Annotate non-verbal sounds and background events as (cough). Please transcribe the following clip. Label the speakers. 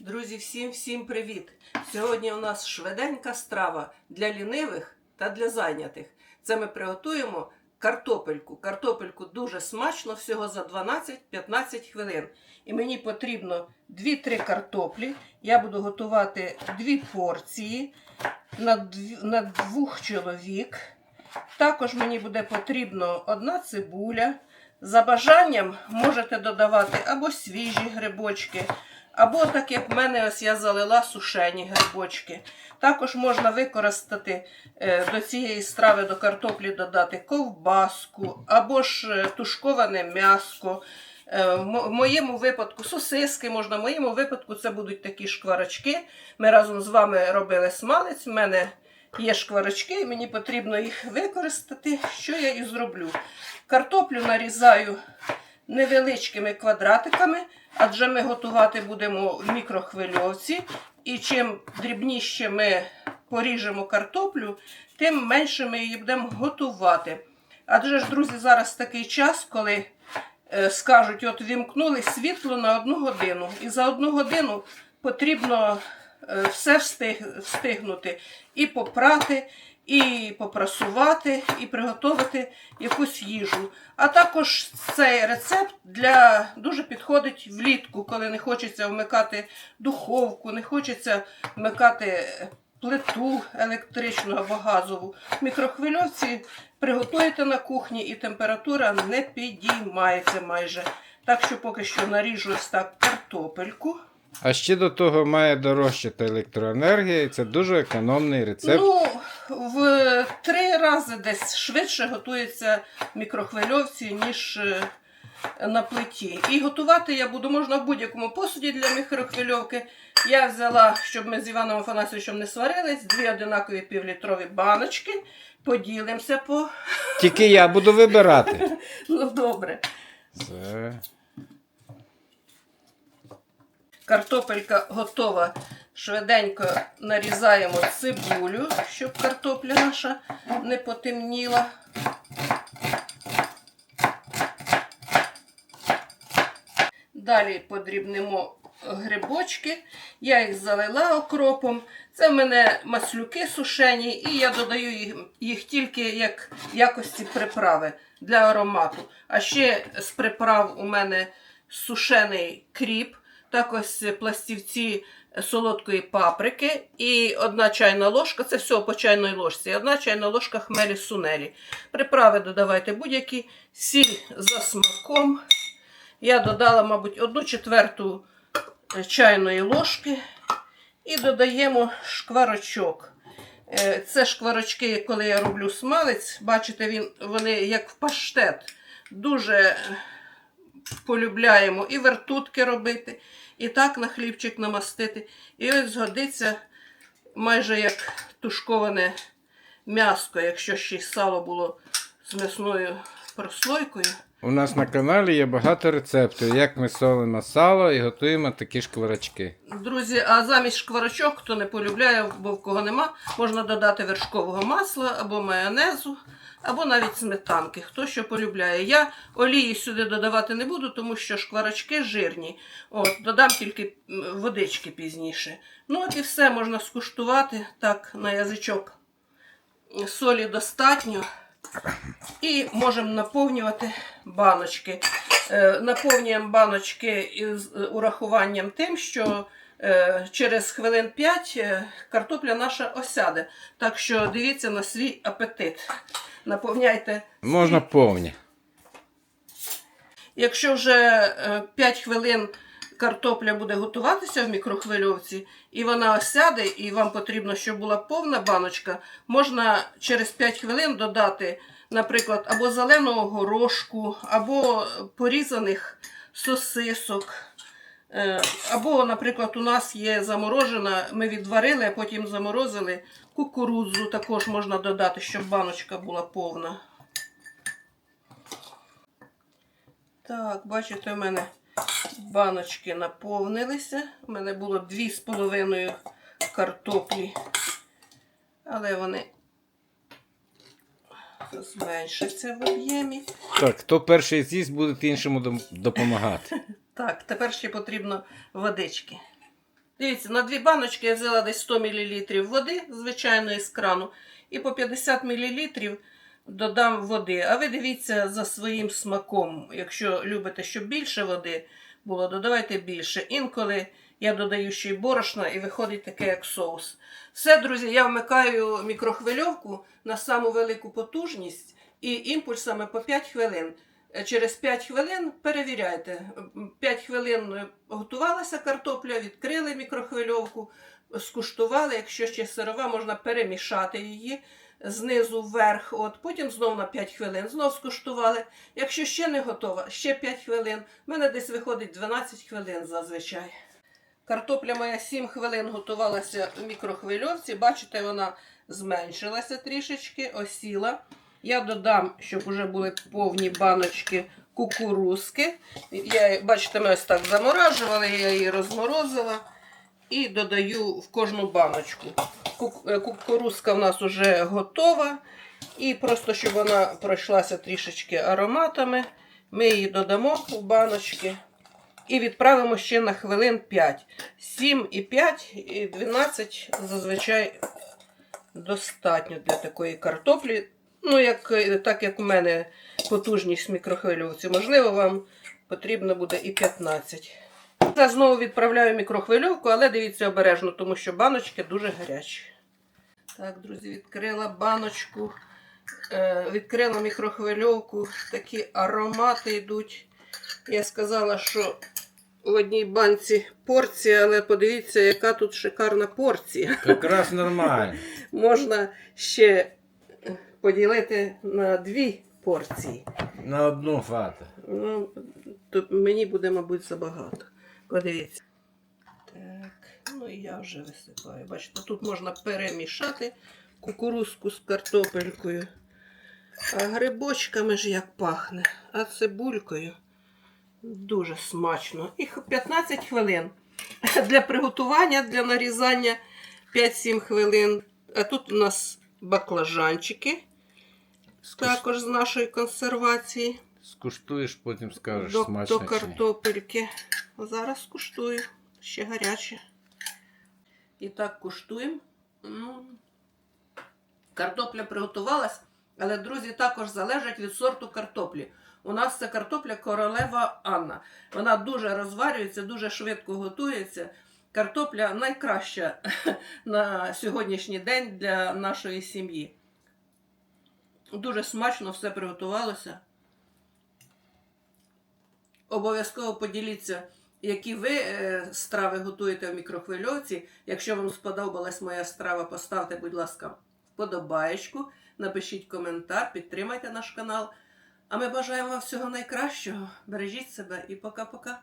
Speaker 1: Друзі, всім всім привіт! Сьогодні у нас швиденька страва для лінивих та для зайнятих. Це ми приготуємо картопельку. Картопельку дуже смачно, всього за 12-15 хвилин. І мені потрібно 2-3 картоплі. Я буду готувати 2 порції на, двох чоловік. Також мені буде потрібно одна цибуля. За бажанням можете додавати або свіжі грибочки, або так як в мене ось я залила сушені грибочки. Також можна використати е, до цієї страви до картоплі додати ковбаску, або ж е, тушковане м'яско. Е, В моєму випадку сосиски можна, в моєму випадку це будуть такі шкварочки. Ми разом з вами робили смалець. У мене є шкварочки, і мені потрібно їх використати. Що я і зроблю? Картоплю нарізаю невеличкими квадратиками, адже ми готувати будемо в мікрохвильовці. І чим дрібніше ми поріжемо картоплю, тим менше ми її будемо готувати. Адже ж, друзі, зараз такий час, коли е, скажуть, от вімкнули світло на одну годину, і за одну годину потрібно е, все встиг, встигнути і попрати, і попрасувати, і приготувати якусь їжу. А також цей рецепт для дуже підходить влітку, коли не хочеться вмикати духовку, не хочеться вмикати плиту електричну або газову. В мікрохвильовці приготуєте на кухні і температура не підіймається майже. Так що поки що наріжу ось так картопельку.
Speaker 2: А ще до того має дорожчати електроенергія, і це дуже економний рецепт.
Speaker 1: Ну, в три рази десь швидше готується в мікрохвильовці, ніж е, на плиті. І готувати я буду можна в будь-якому посуді для мікрохвильовки. Я взяла, щоб ми з Іваном Афанасьовичем не сварились, дві одинакові півлітрові баночки. Поділимося по.
Speaker 2: Тільки я буду вибирати.
Speaker 1: Ну, добре.
Speaker 2: Це...
Speaker 1: Картопелька готова. Швиденько нарізаємо цибулю, щоб картопля наша не потемніла. Далі подрібнемо грибочки. Я їх залила окропом. Це в мене маслюки сушені, і я додаю їх, їх тільки як якості приправи для аромату. А ще з приправ у мене сушений кріп, так ось пластівці солодкої паприки і одна чайна ложка, це все по чайної ложці, одна чайна ложка хмелі сунелі. Приправи додавайте будь-які, сіль за смаком. Я додала, мабуть, одну четверту е, чайної ложки і додаємо шкварочок. Е, Це шкварочки, коли я роблю смалець, бачите, він, вони як в паштет. Дуже е, полюбляємо і вертутки робити, і так на хлібчик намастити. І ось згодиться майже як тушковане м'яско, якщо ще й сало було з м'ясною прослойкою.
Speaker 2: У нас на каналі є багато рецептів, як ми солимо сало і готуємо такі шкварочки.
Speaker 1: Друзі, а замість шкварочок, хто не полюбляє, бо в кого нема, можна додати вершкового масла або майонезу, або навіть сметанки, хто що полюбляє. Я олії сюди додавати не буду, тому що шкварочки жирні. От, додам тільки водички пізніше. Ну, от і все можна скуштувати так на язичок. Солі достатньо. І можемо наповнювати баночки. Е, Наповнюємо баночки із е, урахуванням тим, що е, через хвилин 5 картопля наша осяде. Так що дивіться на свій апетит. Наповняйте.
Speaker 2: Можна повні.
Speaker 1: Якщо вже 5 хвилин картопля буде готуватися в мікрохвильовці, і вона осяде, і вам потрібно, щоб була повна баночка, можна через 5 хвилин додати, наприклад, або зеленого горошку, або порізаних сосисок. Е, Або, наприклад, у нас є заморожена, ми відварили, а потім заморозили кукурудзу, також можна додати, щоб баночка була повна. Так, бачите, у мене баночки наповнилися. У мене було 2,5 картоплі, але вони зменшаться в об'ємі.
Speaker 2: Так, хто перший з'їсть, буде іншому допомагати. (laughs)
Speaker 1: Так, тепер ще потрібно водички. Дивіться, на дві баночки я взяла десь 100 мл води, звичайної з крану, і по 50 мл додам води. А ви дивіться за своїм смаком. Якщо любите, щоб більше води було, додавайте більше. Інколи я додаю ще й борошна і виходить таке, як соус. Все, друзі, я вмикаю мікрохвильовку на саму велику потужність і імпульсами по 5 хвилин. Через 5 хвилин перевіряйте. 5 хвилин готувалася картопля, відкрили мікрохвильовку, скуштували. Якщо ще сирова, можна перемішати її знизу вверх. От, потім знову на 5 хвилин, знов скуштували. Якщо ще не готова, ще 5 хвилин. У мене десь виходить 12 хвилин зазвичай. Картопля моя 7 хвилин готувалася в мікрохвильовці. Бачите, вона зменшилася трішечки, осіла. Я додам, щоб вже були повні баночки кукурузки. Я, бачите, ми ось так заморажували, я її розморозила і додаю в кожну баночку. Е, Кукурузка в нас вже готова. І просто щоб вона пройшлася трішечки ароматами, ми її додамо в баночки і відправимо ще на хвилин 5. 7 і 5, і 12 зазвичай достатньо для такої картоплі. Ну, як, е, так як у мене потужність мікрохвильовці, можливо, вам потрібно буде і 15. Я знову відправляю мікрохвильовку, але дивіться обережно, тому що баночки дуже гарячі. Так, друзі, відкрила баночку, е, відкрила мікрохвильовку, такі аромати йдуть. Я сказала, що в одній банці порція, але подивіться, яка тут шикарна порція.
Speaker 2: Якраз нормально. (laughs)
Speaker 1: Можна ще поділити на дві порції.
Speaker 2: На одну фату.
Speaker 1: Ну, то мені буде, мабуть, забагато. Подивіться. Так, ну і я вже висипаю. Бачите, тут можна перемішати кукурузку з картопелькою. А грибочками ж як пахне, а цибулькою дуже смачно. І 15 хвилин. (laughs) Для приготування, для нарізання 5-7 хвилин. А тут у нас баклажанчики, також з нашої консервації.
Speaker 2: Скуштуєш, потім скажеш
Speaker 1: До,
Speaker 2: смачно.
Speaker 1: до
Speaker 2: чи
Speaker 1: картопельки. Зараз куштую. Ще гаряче. І так куштуємо. М. Картопля приготувалась, але, друзі, також залежить від сорту картоплі. У нас це картопля королева Анна. Вона дуже розварюється, дуже швидко готується. Картопля найкраща (laughs) на сьогоднішній день для нашої сім'ї. Дуже смачно все приготувалося. Обов'язково поділіться, які ви е, страви готуєте в мікрохвильовці. Якщо вам сподобалась моя страва, поставте, будь ласка, вподобаєчку, напишіть коментар, підтримайте наш канал. А ми бажаємо вам всього найкращого. Бережіть себе і пока-пока.